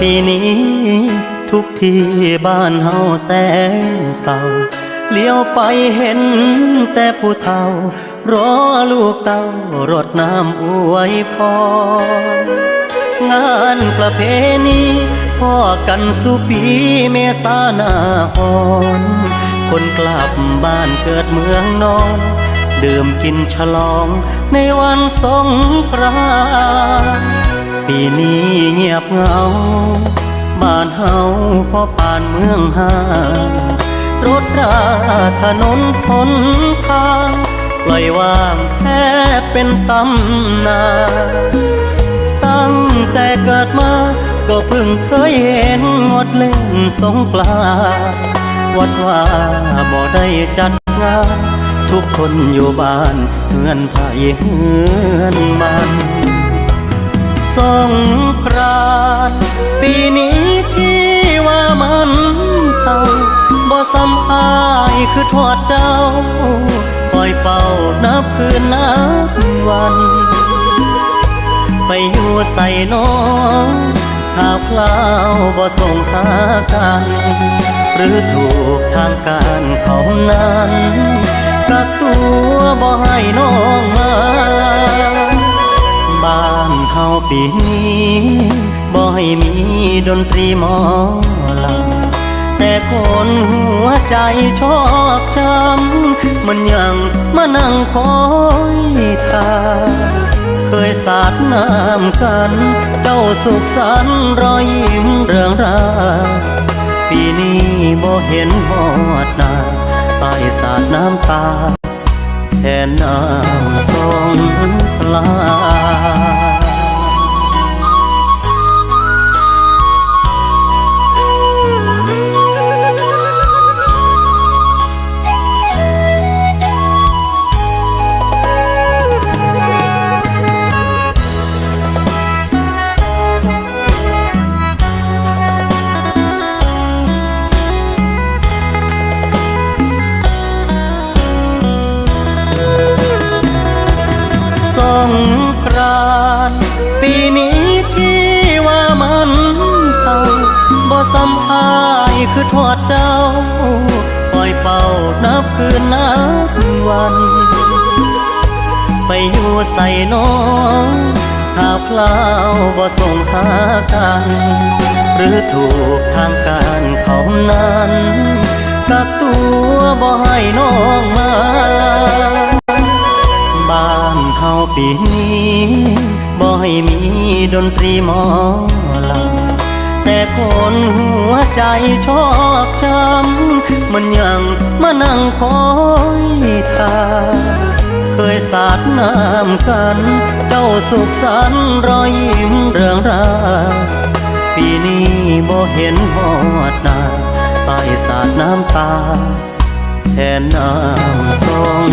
ปีนี้ ทุกที่บ้านเฮาแสนเศร้าเลี้ยวไปเห็นแต่ผู้เฒ่ารอลูกเต้ารดน้ำอวยพรงานประเพณีพ่อกันสุปีเมษาหนาหอนคนกลับบ้านเกิดเมืองนอนดื่มกินฉลองในวันสงกรานต์ ปีนี้เงียบเหงา บ้านเฮาพอป่านเมืองหารถราถนนทนทางปล่อยว่างแค่เป็นตำนานตั้งแต่เกิดมาก็เพิ่งเคยเห็นงดเล่นสงกราวัดว่าบ่ได้จัดงาน ทุกคนอยู่บ้านเฮือนไผ่เฮือนมัน งกรานต์ปีนี้ที่ว่ามันเศร้าบ่สำอายคือทอดเจ้าปล่อยเป่านับคืนนับวัน ไปอยู่ใส่น้องถ้าเพลาวบ่ส่งหากัน หรือถูกทางการเขานั้นกักตัวบ่ให้น้องมา ปีนี้บ่ให้มีดนตรีหมอลำแต่คนหัวใจชอบช้ำมันยังมานั่งคอยทาเคยสาดน้ำกัน เจ้าสุขสันต์รอยยิ้มเรื่องรา ปีนี้บ่เห็นหอดนาตายสาดน้ำตาแทนน้ำสงกรา คือทอดเจ้าปล่อยเป่านับคืนนับวัน ไปอยู่ใส่น้องถ้าเพล่าบ่ส่งหากัน หรือถูกทางการเขานั้นกักตัวบ่ให้น้องมาบ้านเฮาปีนี้บ่ให้มีดนตรีหมอลำ คนหัวใจชอบช้ำมันยังมานั่งคอยทาเคยสาดน้ำกัน เจ้าสุขสันรอยยิ้มเรื่องรา ปีนี้บ่เห็นหอดนาตายสาดน้ำตา แทนน้ำสง